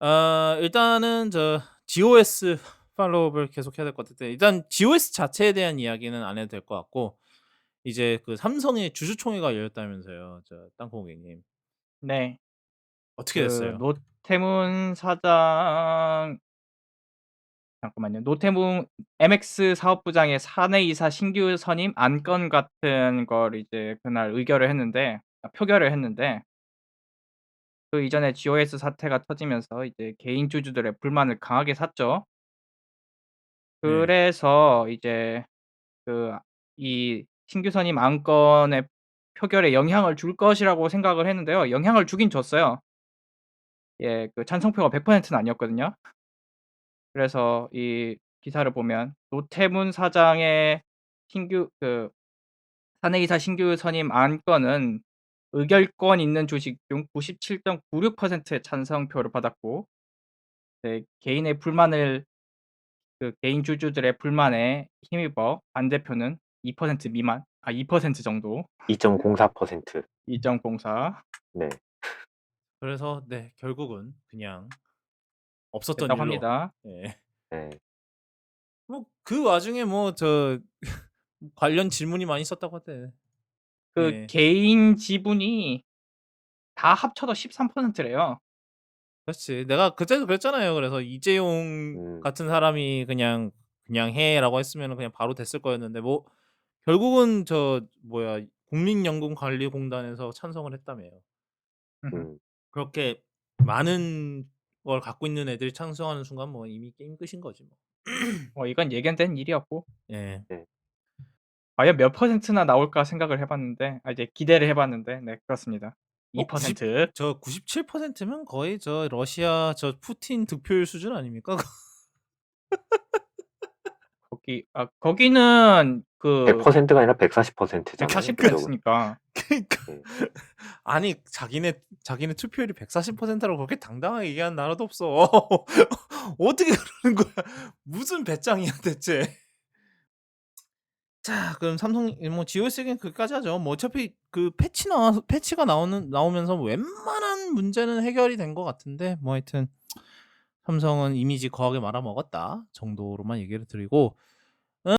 아 일단은 저 GOS 팔로우업을 계속 해야 될 것 같은데 일단 GOS 자체에 대한 이야기는 안 해도 될 것 같고 이제 그 삼성의 주주총회가 열렸다면서요. 저 땅콩 고객님. 네. 어떻게 그 됐어요? 노태문 사장 잠깐만요. 노태문 MX 사업부장의 사내 이사 신규 선임 안건 같은 걸 이제 그날 의결을 했는데 아 표결을 했는데 그 이전에 GOS 사태가 터지면서 이제 개인 주주들의 불만을 강하게 샀죠. 네. 그래서 이제 그 이 신규 선임 안건의 표결에 영향을 줄 것이라고 생각을 했는데요. 영향을 주긴 줬어요. 예 그 찬성표가 100%는 아니었거든요. 그래서 이 기사를 보면 노태문 사장의 신규 그 사내이사 신규 선임 안건은 의결권 있는 주식 중 97.96%의 찬성표를 받았고 네 개인의 불만을 그 개인 주주들의 불만에 힘입어 반대표는 2% 미만 아 2% 정도 2.04%. 2.04 네. 그래서 네 결국은 그냥 없었던 됐다고 일로 합니다. 예. 네. 뭐그 와중에 뭐 저 관련 질문이 많이 있었다고 하대. 그 예. 개인 지분이 다 합쳐도 13% 래요. 그렇지. 내가 그때도 그랬잖아요. 그래서 이재용 음. 같은 사람이 그냥 "그냥 해."라고 했으면은 그냥 바로 됐을 거였는데 뭐 결국은 저 뭐야 국민연금관리공단에서 찬성을 했다며요. 음흠. 음. 그렇게 많은 걸 갖고 있는 애들이 찬성하는 순간 뭐 이미 게임 끝인 거지 뭐. 뭐 이건 예견된 일이었고 예. 네. 과연 몇 퍼센트나 나올까 생각을 해 봤는데 아 이제 기대를 해 봤는데 네 그렇습니다. 어90 2%. 저 97%면 거의 저 러시아 저 푸틴 득표율 수준 아닙니까? 거기 아 거기는 그 100%가 아니라 140%잖아요. 140 그쪽은. 했으니까. 그러니까 네. 아니 자기네 자기네 투표율이 140%라고 그렇게 당당하게 얘기하는 나라도 없어. 어떻게 그러는 거야? 무슨 배짱이야 대체. 자 그럼 삼성 뭐 GOS 얘기는 거기까지 하죠. 뭐 어차피 그 패치 나와서 패치가 나오는 나오면서 웬만한 문제는 해결이 된 것 같은데 뭐 하여튼 삼성은 이미지 거하게 말아먹었다 정도로만 얘기를 드리고